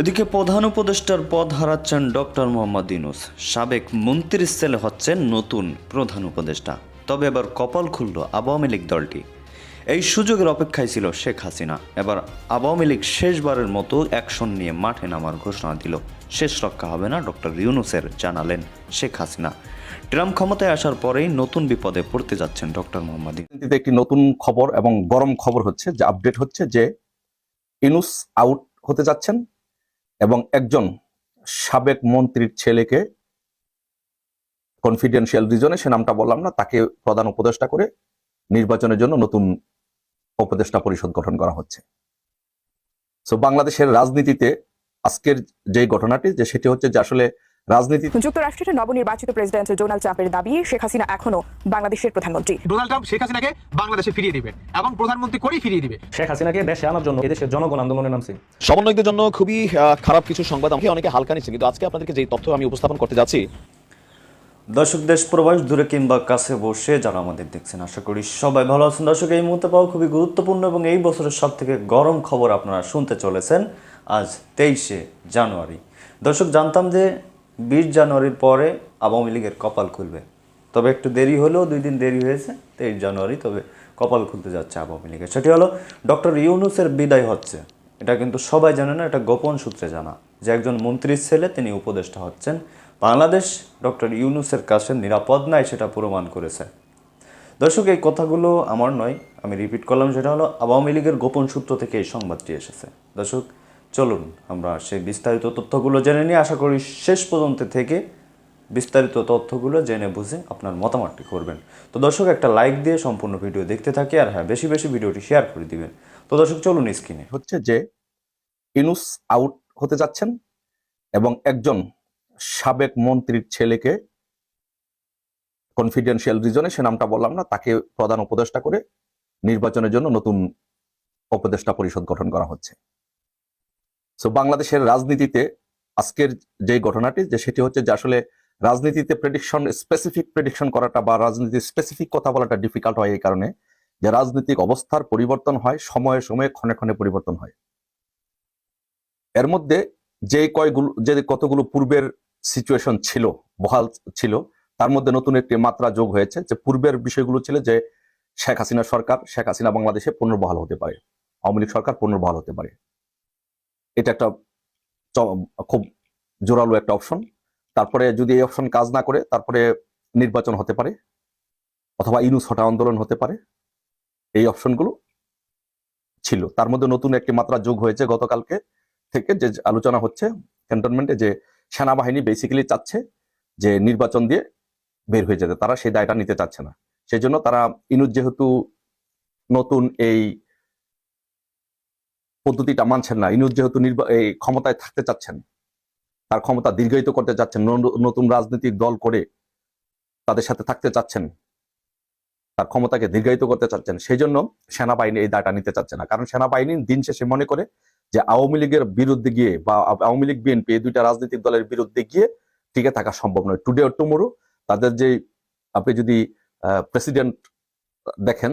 এদিকে প্রধান উপদেষ্টার পদ হারাচ্ছেন ডক্টর মোহাম্মদ ইউনুস। সাবেক মন্ত্রীর ছেলে হচ্ছেন নতুন প্রধান উপদেষ্টা। তবে এবার কপাল খুলল আওয়ামী লীগ দলটি। এই সুযোগের অপেক্ষায় ছিল শেখ হাসিনা। এবার আওয়ামী লীগ শেষবারের মতো অ্যাকশন নিয়ে মাঠে নামার ঘোষণা দিল। শেষ রক্ষা হবে না ডক্টর ইউনুসের, জানালেন শেখ হাসিনা। ট্রাম্প ক্ষমতায় আসার পরেই নতুন বিপদে পড়তে যাচ্ছেন ডক্টর মোহাম্মদ। একটি নতুন খবর এবং গরম খবর হচ্ছে, যে আপডেট হচ্ছে যে ইনুস আউট হতে যাচ্ছেন। এবং একজন সাবেক মন্ত্রীর ছেলেকে কনফিডেন্সিয়াল রিজনে সে নামটা বললাম না, তাকে প্রধান উপদেষ্টা করে নির্বাচনের জন্য নতুন উপদেষ্টা পরিষদ গঠন করা হচ্ছে। সো বাংলাদেশের রাজনীতিতে আজকের যে ঘটনাটি, যে সেটি হচ্ছে যে আসলে রাজনীতি যুক্তরাষ্ট্রের নবনির্বাচিত প্রেসিডেন্ট ডোনাল্ড ট্রাম্পের দাবি শেখ হাসিনা এখনও বাংলাদেশের প্রধানমন্ত্রী। ডোনাল্ড ট্রাম্প শেখ হাসিনাকে বাংলাদেশে ফিরিয়ে দিবে এবং প্রধানমন্ত্রী করেই ফিরিয়ে দিবে। শেখ হাসিনাকে দেশে আনার জন্য এদেশের জনগণ আন্দোলনে নামছে। সমন্বয়কদের জন্য খুবই আহ, খারাপ কিছু সংবাদ আমাকে অনেকে হালকা নিচ্ছে কিন্তু আজকে আপনাদেরকে যে তথ্য আমি উপস্থাপন করতে যাচ্ছি দর্শক দেশ প্রবাস দূরে কিংবা কাছে বসে যারা আমাদের দেখছেন আশা করি সবাই ভালো আছেন। দর্শক এই মুহূর্তে পাওয়া খুবই গুরুত্বপূর্ণ এবং এই বছরের সব থেকে গরম খবর আপনারা শুনতে চলেছেন আজ তেইশে জানুয়ারি। দর্শক জানতাম যে বিশ জানুয়ারির পরে আওয়ামী লীগের কপাল খুলবে। তবে একটু দেরি হলেও দুই দিন দেরি হয়েছে, তেইশ জানুয়ারি তবে কপাল খুলতে যাচ্ছে আওয়ামী লীগের। সেটি হলো, ডক্টর ইউনুসের বিদায় হচ্ছে। এটা কিন্তু সবাই জানে না, এটা গোপন সূত্রে জানা। যে একজন মন্ত্রীর ছেলে, তিনি উপদেষ্টা হচ্ছেন। বাংলাদেশ ডক্টর ইউনুসের কাছে নিরাপদ নাই সেটা প্রমাণ করেছে। দর্শক, এই কথাগুলো আমার নয়, আমি রিপিট করলাম, সেটা হলো, আওয়ামী লীগের গোপন সূত্র থেকে এই সংবাদটি এসেছে। দর্শক চলুন আমরা সেই বিস্তারিত তথ্যগুলো জেনে নিয়ে আশা করি শেষ পর্যন্ত থেকে বিস্তারিত তথ্যগুলো জেনে বুঝে আপনার মতামতটি করবেন। তো দর্শক, একটা লাইক দিয়ে সম্পূর্ণ ভিডিও দেখতে থাকি আর হ্যাঁ বেশি বেশি ভিডিওটি শেয়ার করে দিবেন। তো দর্শক, চলুন স্ক্রিনে। হচ্ছে যে ইনুস আউট হতে যাচ্ছেন এবং একজন সাবেক মন্ত্রীর ছেলেকে কনফিডেন্সিয়াল রিজনে সে নামটা বললাম না, তাকে প্রধান উপদেষ্টা করে নির্বাচনের জন্য নতুন উপদেষ্টা পরিষদ গঠন করা হচ্ছে। সো বাংলাদেশের রাজনীতিতে আজকের যে ঘটনাটি, যে সেটি হচ্ছে যে আসলে রাজনীতিতে প্রেডিকশন স্পেসিফিক প্রেডিকশন করাটা বা রাজনীতির স্পেসিফিক কথা বলাটা ডিফিকাল্ট হয় এই কারণে যে রাজনৈতিক অবস্থার পরিবর্তন হয়, সময়ে সময়ে ক্ষণে ক্ষণে পরিবর্তন হয়। এর মধ্যে যে কয়গুলো, যে কতগুলো পূর্বের সিচুয়েশন ছিল, বহাল ছিল, তার মধ্যে নতুন একটি মাত্রা যোগ হয়েছে। যে পূর্বের বিষয়গুলো ছিল যে শেখ হাসিনা সরকার, শেখ হাসিনা বাংলাদেশে পুনর্বহাল হতে পারে, আওয়ামী লীগ সরকার পুনর্বহাল হতে পারে। এটা একটা খুব জোরালো একটা অপশন তারপরে যদি এই অপশন কাজ না করে, তারপরে নির্বাচন হতে পারে অথবা ইনুস হটা আন্দোলন হতে পারে। এই অপশনগুলো ছিল। তার মধ্যে নতুন একটি মাত্রা যোগ হয়েছে গতকালকে থেকে, যে আলোচনা হচ্ছে ক্যান্টনমেন্টে যে সেনাবাহিনী বেসিক্যালি চাচ্ছে যে নির্বাচন দিয়ে বের হয়ে যেতে। তারা সেই দায়টা নিতে চাচ্ছে না। সেই জন্য তারা ইনুস যেহেতু নতুন এই পদ্ধতিটা মানছেন না। ইনুস যেহেতু ক্ষমতায় থাকতে চাচ্ছেন, তার ক্ষমতা দীর্ঘায়িত করতে চাচ্ছেন নতুন রাজনৈতিক দল করে তাদের সাথে থাকতে চাচ্ছেন, তার ক্ষমতাকে দীর্ঘায়িত করতে চাচ্ছেন সেই জন্য সেনাবাহিনী এই দায়টা নিতে চাচ্ছে না। কারণ সেনাবাহিনী দিন শেষে মনে করে যে আওয়ামী লীগের বিরুদ্ধে গিয়ে বা আওয়ামী লীগ, বিএনপি এই দুইটা রাজনৈতিক দলের বিরুদ্ধে গিয়ে টিকে থাকা সম্ভব নয়। টুডে অর টুমোরো তাদের যে, আপনি যদি প্রেসিডেন্ট দেখেন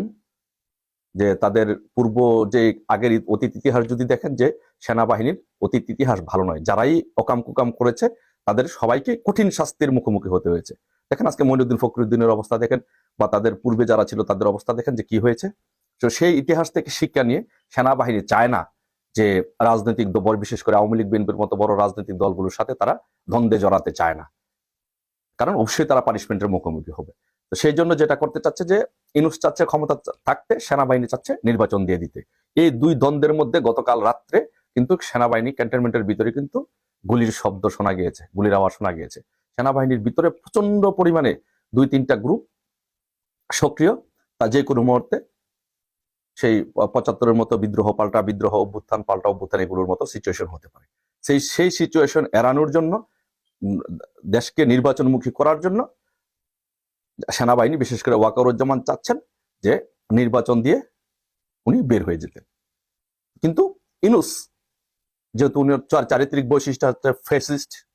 যে তাদের পূর্ব যে আগের অতীত ইতিহাস যদি দেখেন যে সেনাবাহিনীর অতীত ইতিহাস ভালো নয়। যারাই অকাম কুকাম করেছে, তাদের সবাইকে কঠিন শাস্তির মুখোমুখি হতে হয়েছে। দেখেন আজকে মইনুদ্দিন ফখরুদ্দিনের অবস্থা দেখেন, বা তাদের পূর্বে যারা ছিল তাদের অবস্থা দেখেন যে কি হয়েছে। তো সেই ইতিহাস থেকে শিক্ষা নিয়ে সেনাবাহিনী চায় না যে রাজনৈতিক দল বিশেষ করে আওয়ামী লীগ, বিএনপির মতো বড় রাজনৈতিক দলগুলোর সাথে তারা দ্বন্দ্বে জড়াতে চায় না। কারণ অবশ্যই তারা পানিশমেন্টের মুখোমুখি হবে। তো সেই জন্য যেটা করতে চাচ্ছে যে ইনুস চাচ্ছে, ক্ষমতা থাকতে সেনাবাহিনী চাচ্ছে নির্বাচন দিয়ে দিতে। এই দুই দ্বন্দ্বের মধ্যে গতকাল রাত্রে কিন্তু সেনাবাহিনী ক্যান্টনমেন্টের ভিতরে কিন্তু গুলির শব্দ শোনা গিয়েছে, গুলির আওয়াজ শোনা গিয়েছে। সেনাবাহিনীর ভিতরে প্রচণ্ড পরিমাণে দুই তিনটা গ্রুপ সক্রিয়, তা যে কোনো মুহূর্তে সেই পঁচাত্তরের মতো বিদ্রোহ পাল্টা বিদ্রোহ, অভ্যুত্থান পাল্টা অভ্যুত্থান এগুলোর মতো সিচুয়েশন হতে পারে। সেই সেই সিচুয়েশন এড়ানোর জন্য দেশকে নির্বাচনমুখী করার জন্য সেনাবাহিনী, বিশেষ করে ওয়াকারুজ্জামান চাচ্ছেন যে নির্বাচন দিয়ে উনি বের হয়ে যেতেন। কিন্তু ইনুস, যেহেতু উনি চার- চারিত্রিক বৈশিষ্ট্য হচ্ছে ফেসিস্ট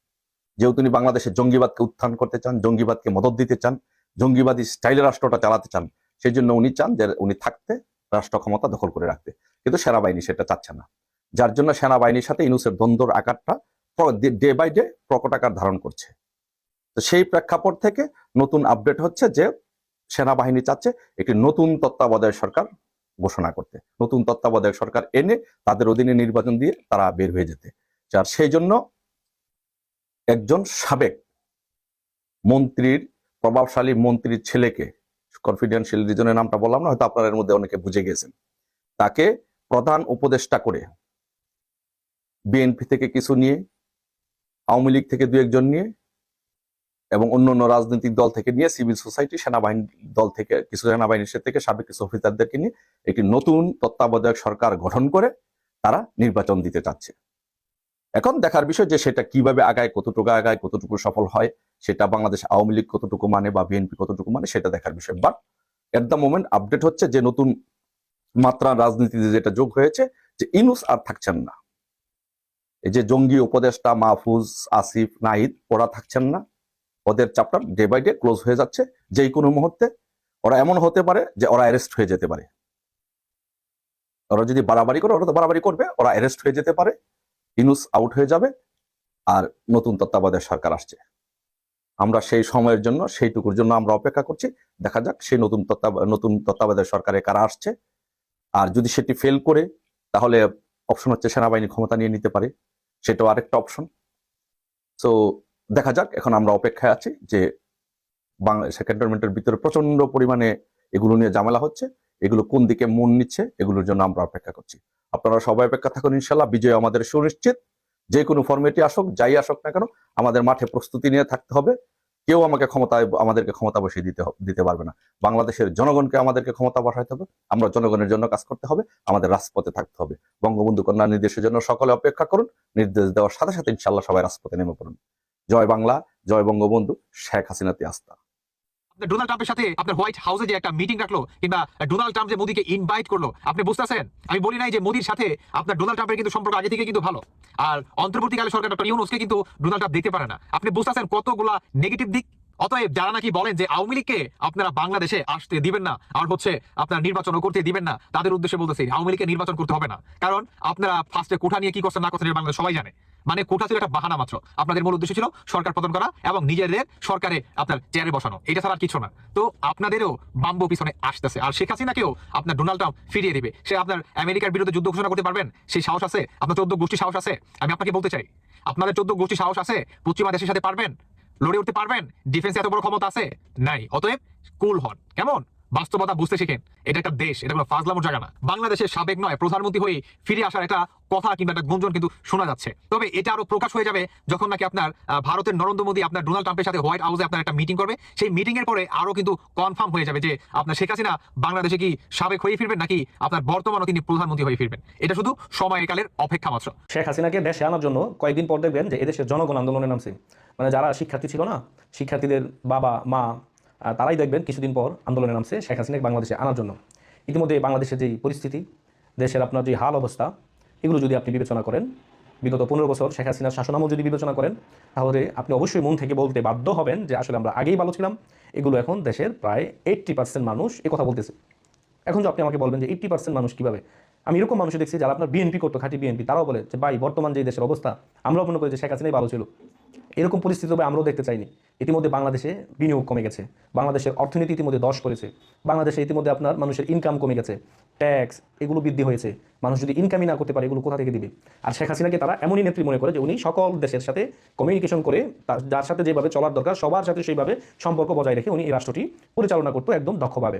যেহেতু উনি বাংলাদেশে জঙ্গিবাদকে উত্থান করতে চান, জঙ্গিবাদকে মদত দিতে চান, জঙ্গিবাদী স্টাইলে রাষ্ট্রটা চালাতে চান, সেই জন্য উনি চান যে উনি থাকতে, রাষ্ট্র ক্ষমতা দখল করে রাখতে। কিন্তু সেনাবাহিনী সেটা চাচ্ছে না। যার জন্য সেনাবাহিনীর সাথে ইনুসের দ্বন্দ্বর আকারটা ডে বাই ডে প্রকট আকার ধারণ করছে। তো সেই প্রেক্ষাপট থেকে নতুন আপডেট হচ্ছে যে সেনাবাহিনী চাচ্ছে একটি নতুন তত্ত্বাবধায়ক সরকার ঘোষণা করতে। নতুন তত্ত্বাবধায়ক সরকার এনে তাদের অধীনে নির্বাচন দিয়ে তারা বের হয়ে যেতে। আর সেই জন্য একজন সাবেক মন্ত্রীর, প্রভাবশালী মন্ত্রীর ছেলেকে কনফিডেন্সিয়াল রিজনের নামটা বললাম না, হয়তো আপনারা এর মধ্যে অনেকে বুঝে গেছেন। তাকে প্রধান উপদেষ্টা করে বিএনপি থেকে কিছু নিয়ে, আওয়ামী লীগ থেকে দু একজন নিয়ে এবং অন্য অন্য রাজনৈতিক দল থেকে নিয়ে সিভিল সোসাইটি সেনাবাহিনী দল থেকে, কিছু সেনাবাহিনীর থেকে সাবেক কিছু অফিসারদেরকে নিয়ে একটি নতুন তত্ত্বাবধায়ক সরকার গঠন করে তারা নির্বাচন দিতে চাচ্ছে। এখন দেখার বিষয় যে সেটা কীভাবে আগায়, কতটুকু আগায়, কতটুকু সফল হয়, সেটা বাংলাদেশ আওয়ামী লীগ কতটুকু মানে বা বিএনপি কতটুকু মানে সেটা দেখার বিষয়। But at the moment update হচ্ছে যে নতুন মাত্রা রাজনীতিতে যেটা যোগ হয়েছে যে ইনুস আর থাকছেন না। এই যে জঙ্গি উপদেষ্টা মাহফুজ আসিফ নাহিদ, ওরা থাকছেন না। ওদের chapter day by day close হয়ে যাচ্ছে, যেই কোনো মুহূর্তে। ওরা এমন হতে পারে যে ওরা অ্যারেস্ট হয়ে যেতে পারে। ওরা যদি বাড়াবাড়ি করে, ওরা তো বাড়াবাড়ি করবে, ওরা অ্যারেস্ট হয়ে যেতে পারে, ইনুস আউট হয়ে যাবে, আর নতুন তত্ত্বাবধায়ক সরকার আসছে। আমরা সেই সময়ের জন্য, সেইটুকুর জন্য আমরা অপেক্ষা করছি। দেখা যাক সেই নতুন তত্ত্বাব নতুন তত্ত্বাবধায়ক সরকারে কারা আসছে। আর যদি সেটি ফেল করে, তাহলে অপশন হচ্ছে সেনাবাহিনী ক্ষমতা নিয়ে নিতে পারে। সেটাও আরেকটা অপশন সো দেখা যাক, এখন আমরা অপেক্ষায় আছি যে বাংলাদেশ ক্যান্টনমেন্টের ভিতরে প্রচণ্ড পরিমাণে এগুলো নিয়ে ঝামেলা হচ্ছে, এগুলো কোন দিকে মন নিচ্ছে এগুলোর জন্য আমরা অপেক্ষা করছি। আপনারা সবাই অপেক্ষা থাকুন ইনশাল্লাহ বিজয় আমাদের সুনিশ্চিত, যে কোনো ফর্মেটে আসুক, যাই আসুক না কেন, আমাদের মাঠে প্রস্তুতি নিয়ে থাকতে হবে। কেউ আমাকে ক্ষমতায় আমাদেরকে ক্ষমতা বসিয়ে দিতে দিতে পারবে না। বাংলাদেশের জনগণকে আমাদেরকে ক্ষমতা বসাইতে হবে, আমরা জনগণের জন্য কাজ করতে হবে, আমাদের রাজপথে থাকতে হবে। বঙ্গবন্ধু কন্যা নির্দেশের জন্য সকলে অপেক্ষা করুন, নির্দেশ দেওয়ার সাথে সাথে ইনশাল্লাহ সবাই রাজপথে নেমে পড়ুন। জয় বাংলা, জয় বঙ্গবন্ধু, শেখ হাসিনাতে আস্থা ডোনাল্ড ট্রাম্পের সাথে আপনার হোয়াইট হাউসে একটা মিটিং কিংবা ইনভাইট করল, আপনি আমি বলি নাই যে সাথে আপনার কিন্তু সম্পর্ক আগে থেকে কিন্তু ভালো। আর সরকার কিন্তু পারে না। আপনি বুঝতেছেন কতগুলা নেগেটিভ দিক? অতএব যারা নাকি বলেন যে আওয়ামী লীগকে আপনারা বাংলাদেশে আসতে দিবেন না, আর হচ্ছে আপনারা নির্বাচনও করতে দিবেন না, তাদের উদ্দেশ্যে বলতেছি, আওয়ামী লীগকে নির্বাচন করতে হবে না। কারণ আপনারা ফার্স্টে কোঠা নিয়ে কি করছেন না করছেন বাংলাদেশ সবাই জানে। মানে কোঠা ছিল একটা বাহানা মাত্র। আপনাদের মূল উদ্দেশ্য ছিল সরকার পতন করা এবং নিজেদের সরকারে আপনার চেয়ারে বসানো। এটা ছাড়া আর কিছু না। তো আপনাদেরও বাম্বু পিছনে আসতেছে। আর শেখ হাসিনাকেও আপনার ডোনাল্ড ট্রাম্প ফিরিয়ে দিবে। সে আপনার আমেরিকার বিরুদ্ধে যুদ্ধ ঘোষণা করতে পারবেন? সেই সাহস আছে? আপনার চোদ্দ গোষ্ঠী সাহস আছে? আমি আপনাকে বলতে চাই, আপনাদের চোদ্দ গোষ্ঠী সাহস আছে? পশ্চিমা দেশের সাথে পারবেন? লড়ে উঠতে পারবেন? ডিফেন্সে এত বড় ক্ষমতা আছে? নাই। অতএব কুল হন। কেমন? বাস্তবতা বুঝতে শিখেন। এটা একটা দেশ, এটা কোনো ফাজলামোর জায়গা না। বাংলাদেশের সাবেক নয়, প্রধানমন্ত্রী হয়ে ফিরে আসার একটা কথা কিংবা একটা গুঞ্জন কিন্তু শোনা যাচ্ছে। তবে এটা আরও প্রকাশ হয়ে যাবে যখন নাকি আপনার ভারতের নরেন্দ্র মোদী আপনার ডোনাল্ড ট্রাম্পের সাথে হোয়াইট হাউসে আপনার একটা মিটিং করবে। সেই মিটিং এর পরে আরও কিন্তু কনফার্ম হয়ে যাবে যে আপনার শেখ হাসিনা বাংলাদেশে কি সাবেক হয়ে ফিরবেন নাকি আপনার বর্তমানও তিনি প্রধানমন্ত্রী হয়ে ফিরবেন। এটা শুধু সময়কালের অপেক্ষা মাত্র। শেখ হাসিনাকে দেশে আনার জন্য কয়েকদিন পর দেখবেন যে এদেশের জনগণ আন্দোলনে নামছে মানে যারা শিক্ষার্থী ছিল না, শিক্ষার্থীদের বাবা, মা তারাই দেখবেন কিছুদিন পর আন্দোলনে নামছে শেখ হাসিনাকে বাংলাদেশে আনার জন্য। ইতিমধ্যে বাংলাদেশের যেই পরিস্থিতি, দেশের আপনার যে হাল অবস্থা, এগুলো যদি আপনি বিবেচনা করেন, বিগত পনেরো বছর শেখ হাসিনার শাসনামল যদি বিবেচনা করেন, তাহলে আপনি অবশ্যই মন থেকে বলতে বাধ্য হবেন যে আসলে আমরা আগেই ভালো ছিলাম। এগুলো এখন দেশের প্রায় এইট্টি পার্সেন্ট মানুষ এ কথা বলতেছে। এখন যে আপনি আমাকে বলবেন যে এইট্টি পার্সেন্ট মানুষ কীভাবে? আমি এরকম মানুষ দেখছি যারা আপনার বিএনপি করতো, খাঁটি বিএনপি তারাও বলে যে, ভাই, বর্তমান যে দেশের অবস্থা আমরাও মনে করি যে শেখ হাসিনাই ভালো ছিল। এরকম পরিস্থিতি তবে আমরাও দেখতে চাইনি। ইতিমধ্যে বাংলাদেশে বিনিয়োগ কমে গেছে। বাংলাদেশের অর্থনীতি ইতিমধ্যে দশ করেছে। বাংলাদেশে ইতিমধ্যে আপনার মানুষের ইনকাম কমে গেছে। ট্যাক্স এগুলো বৃদ্ধি হয়েছে। মানুষ যদি ইনকামই না করতে পারে, এগুলো কোথা থেকে দিবে? আর শেখ হাসিনাকে তারা এমনই নেত্রী মনে করে যে উনি সকল দেশের সাথে কমিউনিকেশন করে যার সাথে যেভাবে চলার দরকার, সবার সাথে সেইভাবে সম্পর্ক বজায় রেখে উনি এই রাষ্ট্রটি পরিচালনা করতো একদম দক্ষভাবে।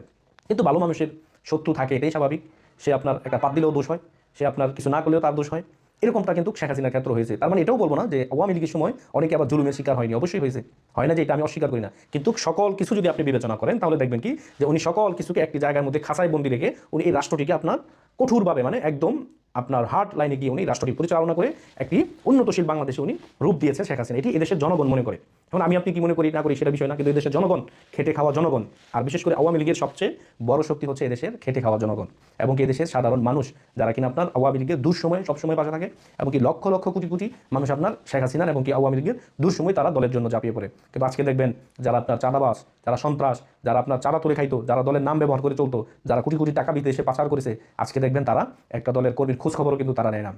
কিন্তু ভালো মানুষের শত্রু থাকে, এটাই স্বাভাবিক। সে আপনার একটা পাত দিলেও দোষ হয়। সে আপনার কিছু না করলেও তার দোষ হয়। এরকমটা কিন্তু শেখ হাসিনার ক্ষেত্রে হয়েছে। তার মানে এটাও বলব না যে আওয়ামী লীগের সময় অনেকে আবার জুলুমের শিকার হয়নি, অবশ্যই হয়েছে। হয় না যে এটা আমি অস্বীকার করি না। কিন্তু সকল কিছু যদি আপনি বিবেচনা করেন, তাহলে দেখবেন কি? যে উনি সকল কিছুকে একটি জায়গার মধ্যে খাসায় বন্দি রেখে উনি এই রাষ্ট্রটিকে আপনার কঠোরভাবে মানে একদম আপনার হার্ট লাইনে গিয়ে উনি রাষ্ট্রটি পরিচালনা করে একটি উন্নতশীল বাংলাদেশে উনি রূপ দিয়েছে শেখ হাসিনা। এটি এদেশের জনগণ মনে করে। এখন আমি আপনি কি মনে করি, না করি সেটা বিষয় না, কিন্তু এদেশের জনগণ, খেটে খাওয়া জনগণ, আর বিশেষ করে আওয়ামী লীগের সবচেয়ে বড় শক্তি হচ্ছে এদেশের খেটে খাওয়া জনগণ এবং কি এদেশের সাধারণ মানুষ যারা কিনা আপনার আওয়ামী লীগের দুঃসময়ে সবসময় পাশে থাকে এবং কি লক্ষ লক্ষ কোটি কোটি মানুষ আপনার শেখ হাসিনার এবং কি আওয়ামী লীগের দুঃসময় তারা দলের জন্য ঝাঁপিয়ে পড়ে। কিন্তু আজকে দেখবেন যারা আপনার চাঁদাবাস যারা সন্ত্রাস, যারা আপনার চাঁদা তুলে খাইতো, যারা দলের নাম ব্যবহার করে চলতো, যারা কোটি কোটি টাকা বিদেশে পাচার করেছে, আজকে দেখবেন তারা একটা দলের কর্মীর খোঁজ খবরও কিন্তু তারা নেয় না।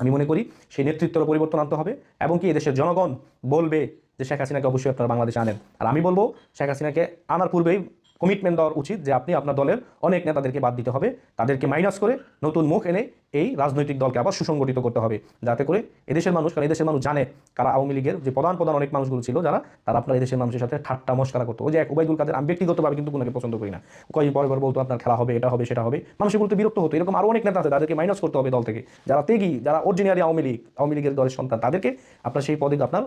আমি মনে করি সেই নেতৃত্বের পরিবর্তন আনতে হবে এবং কি এদেশের জনগণ বলবে যে শেখ হাসিনাকে অবশ্যই আপনারা বাংলাদেশে আনেন। আর আমি বলব, শেখ হাসিনাকে আনার পূর্বেই কমিটমেন্ট দেওয়ার উচিত যে আপনি আপনার দলের অনেক নেতাদেরকে বাদ দিতে হবে। তাদেরকে মাইনাস করে নতুন মুখ এনে এই রাজনৈতিক দলকে আবার সুসংগঠিত করতে হবে। যাতে করে এদেশের মানুষ, কারণ এদেশের মানুষ জানে কারা আওয়ামী লীগের যে প্রধান প্রধান অনেক মানুষগুলো ছিল যারা, তারা আপনার এদেশের মানুষের সাথে ঠাট্টা মস্কারা করতো। ওই যে এক ওবায়দুল কাদের, আমি ব্যক্তিগতভাবে কিন্তু কোনোকে পছন্দ করি না। কয়েক পরে পরে বলতো, আপনার খেলা হবে, এটা হবে, সেটা হবে। মানুষের বলতে বিরক্ত হতো। এরকম আরও অনেক নেতা আছে, তাদেরকে মাইনাস করতে হবে দল থেকে। যারা তেগি যারা অরিজিনারি আওয়ামী লীগ, আওয়ামী লীগের দলের সন্তান, তাদেরকে আপনার সেই পদে আপনার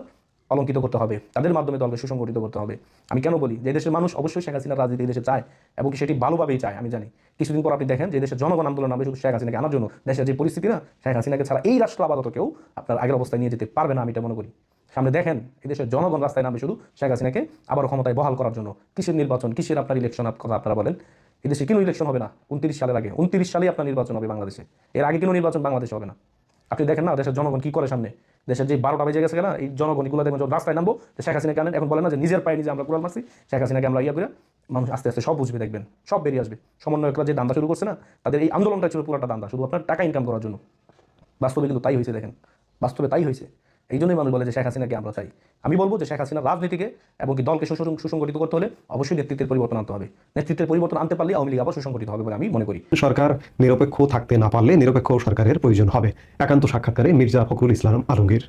অলঙ্কিত করতে হবে। তাদের মাধ্যমে দলকে সুসংগঠিত করতে হবে। আমি কেন বলি? যে দেশের মানুষ অবশ্যই শেখ হাসিনার রাজনীতি দেশে চায় এবং সেটি ভালোভাবেই চায়, আমি জানি। কিছুদিন পর আপনি দেখেন যে দেশের জনগণ আন্দোলন নামে শুধু শেখ হাসিনাকে আনার জন্য দেশের যে পরিস্থিতি না শেখ হাসিনাকে ছাড়া এই রাষ্ট্র আপাতত কেউ আপনার আগের অবস্থায় নিয়ে যেতে পারবে না, আমি এটা মনে করি। সামনে দেখেন, এই দেশের জনগণ রাস্তায় নামবে শুধু শেখ হাসিনাকে আবার ক্ষমতায় বহাল করার জন্য। কিসের নির্বাচন? কিসের আপনার ইলেকশন কথা আপনারা বলেন? এদেশে কোনো ইলেকশন হবে না? উনত্রিশ সালের আগে। উনত্রিশ সালেই আপনার নির্বাচন হবে বাংলাদেশে। এর আগে কোনো নির্বাচন বাংলাদেশে হবে না? আপনি দেখেন না, দেশের জনগণ কি করে সামনে? দেশের যে বারোটা বেজে গেছে না এই জনগণ এগুলো দেখবেন যখন রাস্তায় নামবো যে শেখ হাসিনাকে আনেন এখন বলে না যে, নিজের পায়ে নিজে আমরা কুড়াল মারছি, শেখ হাসিনাকে আমরা ইয়ে করে মানুষ আস্তে আস্তে সব বুঝবে, দেখবেন, সব বেরিয়ে আসবে। সমন্বয়করা যে দান্দা শুরু করছে না, তাদের এই আন্দোলনটা ছিল পুরোটা দান্দা, শুধু আপনার টাকা ইনকাম করার জন্য। বাস্তবে কিন্তু তাই হয়েছে, দেখেন। বাস্তবে তাই হয়েছে। এই জন্যই মানুষ বলে যে শেখ হাসিনাকে আমরা চাই। আমি বলব যে শেখ হাসিনা রাজনীতিকে এবং কি দলকে সুসংগঠিত করতে হলে অবশ্যই নেতৃত্বের পরিবর্তন আনতে হবে। নেতৃত্বের পরিবর্তন আনতে পারলে আওয়ামী লীগ আবার সুসংগঠিত হবে বলে আমি মনে করি। সরকার নিরপেক্ষ থাকতে না পারলে নিরপেক্ষ সরকারের প্রয়োজন হবে। একান্ত সাক্ষাৎকারে মির্জা ফখরুল ইসলাম আলমগীর।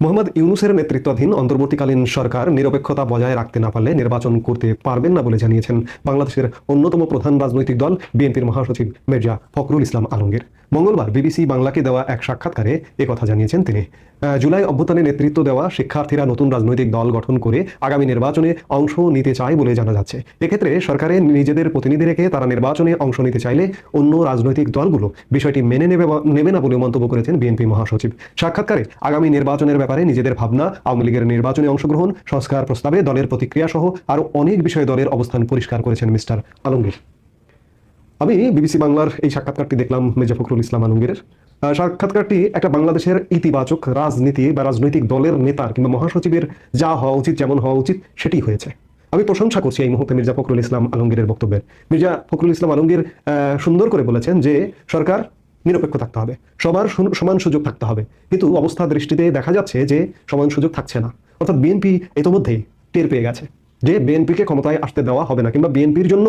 মোহাম্মদ ইউনুসের নেতৃত্বাধীন অন্তর্বর্তীকালীন সরকার নিরপেক্ষতা বজায় রাখতে না পারলে নির্বাচন করতে পারবেন না বলে জানিয়েছেন বাংলাদেশের অন্যতম প্রধান রাজনৈতিক দল বিএনপির মহাসচিব মির্জা ফখরুল ইসলাম আলমগীর। মঙ্গলবার বিবিসি বাংলাকে দেওয়া এক সাক্ষাৎকারে কথা জানিয়েছেন তিনি। জুলাই অভ্যুত্থানে নেতৃত্ব দেওয়া শিক্ষার্থীরা নতুন রাজনৈতিক দল গঠন করে আগামী নির্বাচনে অংশ নিতে চায় বলে জানা যাচ্ছে। এক্ষেত্রে সরকারের নিজেদের প্রতিনিধি রেখে তারা নির্বাচনে অংশ নিতে চাইলে অন্য রাজনৈতিক দলগুলো বিষয়টি মেনে নেবে নেবে না বলে মন্তব্য করেছেন বিএনপি মহাসচিব। সাক্ষাৎকারে আগামী নির্বাচনের ব্যাপারে নিজেদের ভাবনা, আওয়ামী লীগের নির্বাচনে অংশগ্রহণ, সংস্কার প্রস্তাবে দলের প্রতিক্রিয়া সহ আরও অনেক বিষয়ে দলের অবস্থান পরিষ্কার করেছেন মিস্টার আলমগীর। আমি বিবিসি বাংলার এই সাক্ষাৎকারটি দেখলাম মির্জা ফখরুল ইসলাম আলমগীরের। সাক্ষাৎকারটি একটা বাংলাদেশের ইতিবাচক রাজনীতি বা রাজনৈতিক দলের নেতার কিংবা মহাসচিবের যা হওয়া উচিত, যেমন হওয়া উচিত, সেটি হয়েছে। আমি প্রশংসা করছি এই মুহূর্তে মির্জা ফখরুল ইসলাম আলমগীরের বক্তব্যের। মির্জা ফখরুল ইসলাম আলমগীর সুন্দর করে বলেছেন যে সরকার নিরপেক্ষ থাকতে হবে, সবার সমান সুযোগ থাকতে হবে। কিন্তু অবস্থা দৃষ্টিতে দেখা যাচ্ছে যে সমান সুযোগ থাকছে না। অর্থাৎ বিএনপি ইতোমধ্যেই টের পেয়ে গেছে যে বিএনপিকে ক্ষমতায় আসতে দেওয়া হবে না, কিংবা বিএনপির জন্য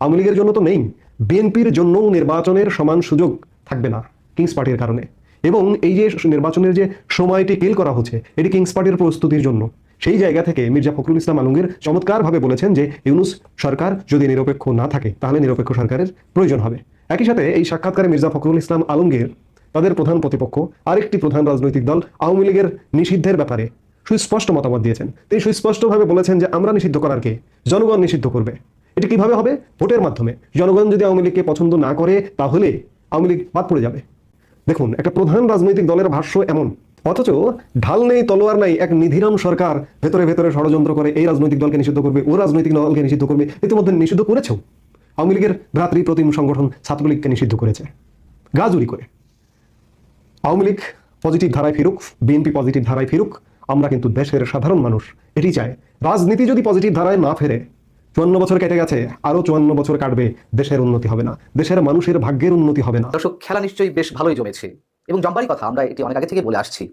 আওয়ামী লীগের জন্য তো নেই। বিএনপির জন্য নির্বাচনের সমান সুযোগ থাকবে না কিংস পার্টির কারণে। এবং এই যে নির্বাচনের যে সময়টি কেল করা হচ্ছে, এটি কিংস পার্টির প্রস্তুতির জন্য। সেই জায়গা থেকে মির্জা ফখরুল ইসলাম আলমগীর চমৎকারভাবে বলেছেন যে, ইউনুস সরকার যদি নিরপেক্ষ না থাকে, তাহলে নিরপেক্ষ সরকারের প্রয়োজন হবে। একই সাথে এই সাক্ষাৎকারে মির্জা ফখরুল ইসলাম আলমগীর তাদের প্রধান প্রতিপক্ষ, আরেকটি প্রধান রাজনৈতিক দল আওয়ামী লীগের নিষিদ্ধের ব্যাপারে সুস্পষ্ট মতামত দিয়েছেন। তিনি সুস্পষ্টভাবে বলেছেন যে, আমরা নিষিদ্ধ করার কে? জনগণ নিষিদ্ধ করবে। এটি কীভাবে হবে? ভোটের মাধ্যমে। জনগণ যদি আওয়ামী লীগকে পছন্দ না করে, তাহলে আওয়ামী লীগ বাদ পড়ে যাবে। দেখুন, একটা প্রধান রাজনৈতিক দলের ভাষ্য এমন। অথচ ঢাল নেই, তলোয়ার নাই, এক নিধিরাম সরকার ভেতরে ভেতরে ষড়যন্ত্র করে এই রাজনৈতিক দলকে নিষিদ্ধ করবে, ও রাজনৈতিক দলকে নিষিদ্ধ করবে, ইতিমধ্যে নিষিদ্ধ করেছেও। আওয়ামী লীগের ভ্রাতৃ প্রতিম সংগঠন ছাত্রলীগকে নিষিদ্ধ করেছে। গাজুরি করে। আওয়ামী লীগ পজিটিভ ধারায় ফিরুক, বিএনপি পজিটিভ ধারায় ফিরুক, আমরা কিন্তু দেশের সাধারণ মানুষ, এটি চাই। রাজনীতি যদি পজিটিভ ধারায় না ফেরে চুয়ান্ন বছর কেটে গেছে, আরও চুয়ান্ন বছর কাটবে, দেশের উন্নতি হবে না, দেশের মানুষের ভাগ্যের উন্নতি হবে না। দর্শক, খেলা নিশ্চয়ই বেশ ভালোই জমেছে। এবং জম্বারই কথা আমরা এটি অনেক আগে থেকে বলে আসছি।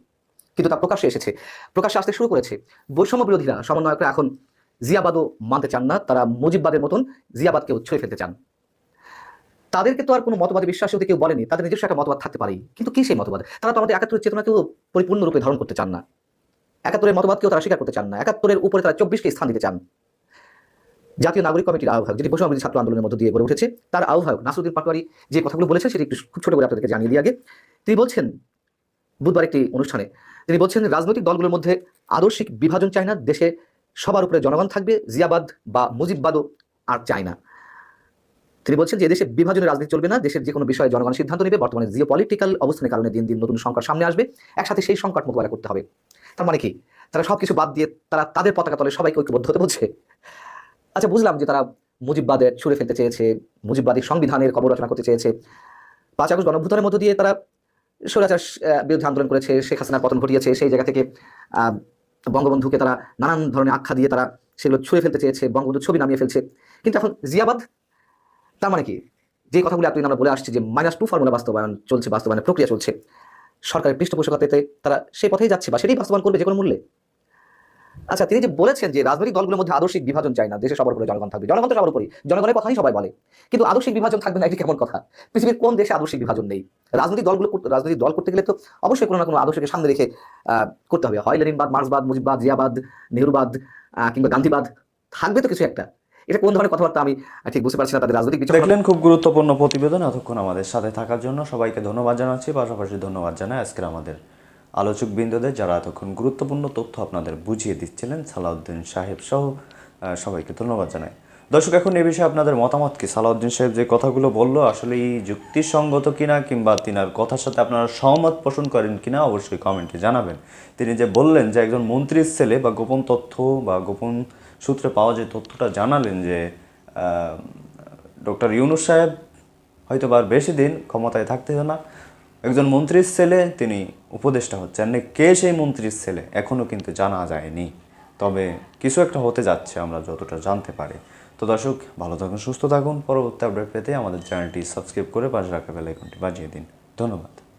কিন্তু তা প্রকাশ্যে এসেছে। প্রকাশ্যে আসতে শুরু করেছে। বৈষম্য বিরোধীরা, সমন্বয়করা এখন জিয়াবাদও মানতে চান না। তারা মুজিববাদের মতন জিয়াবাদকে ছুঁয়ে ফেলতে চান। তাদেরকে তো আর কোনো মতবাদে বিশ্বাস হতে কেউ বলেনি। তাদের নিজস্ব একটা মতবাদ থাকতে পারেই কিন্তু কি সেই মতবাদ? তারা তো আমাদের একাত্তরের চেতনাকেও পরিপূর্ণরূপে ধারণ করতে চান না। একাত্তরের মতবাদকেও তারা স্বীকার করতে চান না। একাত্তরের উপরে তারা চব্বিশকে স্থান দিতে চান। জাতীয় নাগরিক কমিটির আহ্বায়ক, যেটি বৈষম্য ছাত্র আন্দোলনের মধ্য দিয়ে গড়ে উঠেছে, তার আহ্বায়ক নাসরুদ্দিন পাটোয়ারি যে কথাগুলো বলেছেন সেটি একটু খুব ছোট করে আপনাদেরকে জানিয়ে দিয়ে আগে। তিনি বলছেন, বুধবার একটি অনুষ্ঠানে তিনি বলছেন, রাজনৈতিক দলগুলোর মধ্যে আদর্শিক বিভাজন চায় না, দেশে সবার উপরে জনগণ থাকবে, জিয়াবাদ বা মুজিববাদও আর চায় না। তিনি বলছেন যে দেশে বিভাজনের রাজনীতি চলবে না, দেশের যে কোনো বিষয়ে জনগণ সিদ্ধান্ত নেবে, বর্তমানে জিও পলিটিক্যাল অবস্থানের কারণে দিন দিন নতুন সংকট সামনে আসবে, একসাথে সেই সংকট মোকাবেলা করতে হবে। তার মানে কি? তারা সবকিছু বাদ দিয়ে তারা তাদের পতাকা তলে সবাইকে ঐক্যবদ্ধ হতে বলছে। আচ্ছা বুঝলাম যে তারা মুজিববাদের ছুড়ে ফেলতে চেয়েছে, মুজিববাদী সংবিধানের কবর রচনা করতে চেয়েছে। পাঁচ আগস্ট গণভূতানের মধ্য দিয়ে তারা স্বৈরাচার বিরুদ্ধে আন্দোলন করেছে, শেখ হাসিনার পতন ঘটিয়েছে, সেই জায়গা থেকে বঙ্গবন্ধুকে তারা নানান ধরনের আখ্যা দিয়ে তারা সেগুলো ছুঁড়ে ফেলতে চেয়েছে, বঙ্গবন্ধুর ছবি নামিয়ে ফেলছে। কিন্তু এখন জিয়াবাদ, তার মানে কি? যে কথাগুলো এতদিন আমরা বলে আসছি যে মাইনাস টু ফর্মুলা বাস্তবায়ন চলছে, বাস্তবায়নের প্রক্রিয়া চলছে। সরকারের পৃষ্ঠপোষকতাতে তারা সেই পথেই যাচ্ছে বা সেটাই বাস্তবায়ন করবে যে কোনো মূল্যে? আচ্ছা তিনি যে বলেছেন যে রাজনৈতিক দলগুলোর মধ্যে আদর্শিক বিভাজন চাই না, দেশে সবার উপরে জনগণ থাকবে। জনগণ তো সবার উপরে জনগণের কথাই সবাই বলে। কিন্তু আদর্শিক বিভাজন থাকবে না, এটি কেমন কথা? পৃথিবীর কোন দেশে আদর্শিক বিভাজন নেই? রাজনৈতিক দলগুলো রাজনৈতিক দল করতে গেলে তো অবশ্যই কোনো না কোনো আদর্শকে সামনে রেখে করতে হবে। হয় লেনিনবাদ, মার্ক্সবাদ, মুজিববাদ, জিয়াবাদ, নেহরুবাদ কিংবা গান্ধীবাদ। থাকবে তো কিছু একটা। এটা কোন ধরনের কথাবার্তা আমি ঠিক বুঝতে পারছি না তাদের রাজনৈতিক বিচক্ষণতা দেখলেন খুব গুরুত্বপূর্ণ প্রতিবেদন। এতক্ষণ আমাদের সাথে থাকার জন্য সবাইকে ধন্যবাদ জানাচ্ছি। পাশাপাশি ধন্যবাদ জানাই আজকের আমাদের আলোচক বিন্দুদের যারা এতক্ষণ গুরুত্বপূর্ণ তথ্য আপনাদের বুঝিয়ে দিচ্ছিলেন সালাউদ্দিন সাহেব সহ সবাইকে ধন্যবাদ জানাই। দর্শক, এখন এ বিষয়ে আপনাদের মতামত কি? সালাউদ্দিন সাহেব যে কথাগুলো বলল আসলে এই যুক্তিসঙ্গত কিনা কিংবা তিনার কথার সাথে আপনারা সহমত পোষণ করেন কিনা অবশ্যই কমেন্টে জানাবেন। তিনি যে বললেন যে একজন মন্ত্রীর ছেলে বা গোপন তথ্য বা গোপন সূত্রে পাওয়া যে তথ্যটা জানালেন যে ডক্টর ইউনুস সাহেব হয়তো বা বেশি দিন ক্ষমতায় থাকতে না একজন মন্ত্রীর ছেলে, তিনি উপদেষ্টা হচ্ছেন। না কে সেই মন্ত্রীর ছেলে? এখনও কিন্তু জানা যায়নি। তবে কিছু একটা হতে যাচ্ছে, আমরা যতটা জানতে পারি। তো দর্শক, ভালো থাকুন, সুস্থ থাকুন। পরবর্তী আপডেট পেতে আমাদের চ্যানেলটি সাবস্ক্রাইব করে পাশে রাখা বেলাইকনটি বাজিয়ে দিন। ধন্যবাদ।